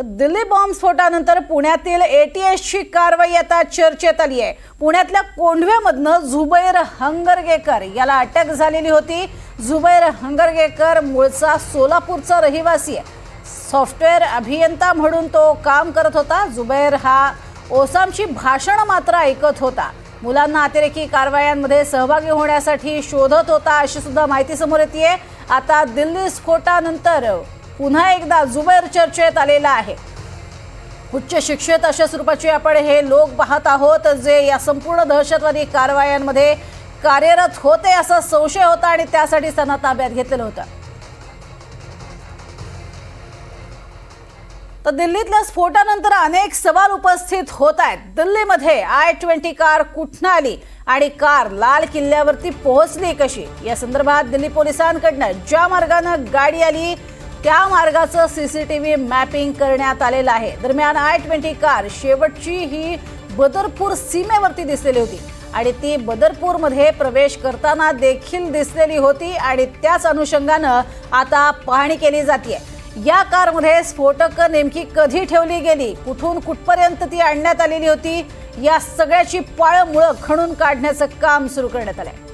तर दिल्ली बॉम्ब स्फोटानंतर पुण्यातील एटीएसची कारवाई आता चर्चेत आली आहे. पुण्यातल्या कोंढव्यामधनं झुबैर हंगरगेकर याला अटक झालेली होती. झुबैर हंगरगेकर मूळचा सोलापूरचा रहिवासी आहे. सॉफ्टवेअर अभियंता म्हणून तो काम करत होता. जुबैर हा ओसामची भाषणं मात्र ऐकत होता. मुलांना अतिरेकी कारवायांमध्ये सहभागी होण्यासाठी शोधत होता अशी सुद्धा माहिती समोर येते आता दिल्ली स्फोटानंतर पुन्हा एकदा जुबेर चर्चेत आलेला आहे. उच्च शिक्षित अशा स्वरूपाचे आपण हे लोक पाहत आहोत जे या संपूर्ण दहशतवादी कारवायांमध्ये कार्यरत होते असा संशय होता आणि त्यासाठी त्यांना ताब्यात घेतलेलं होतं. तर दिल्लीतल्या स्फोटानंतर अनेक सवाल उपस्थित होत आहेत. दिल्लीमध्ये आय ट्वेंटी कार कुठनं आली आणि कार लाल किल्ल्यावरती पोहोचली कशी? या संदर्भात दिल्ली पोलिसांकडनं ज्या मार्गानं गाडी आली त्या मार्गाचं सीसीटीव्ही मॅपिंग करण्यात आलेलं आहे. दरम्यान आय ट्वेंटी कार शेवटची ही बदरपूर सीमेवरती दिसलेली होती आणि ती बदरपूरमध्ये प्रवेश करताना देखील दिसलेली होती आणि त्याच अनुषंगानं आता पाहणी केली जाते या कारमध्ये स्फोटक नेमकी कधी ठेवली गेली कुठून कुठपर्यंत ती आणण्यात आलेली होती या सगळ्याची पाळमुळं खणून काढण्याचं काम सुरू करण्यात आलंय.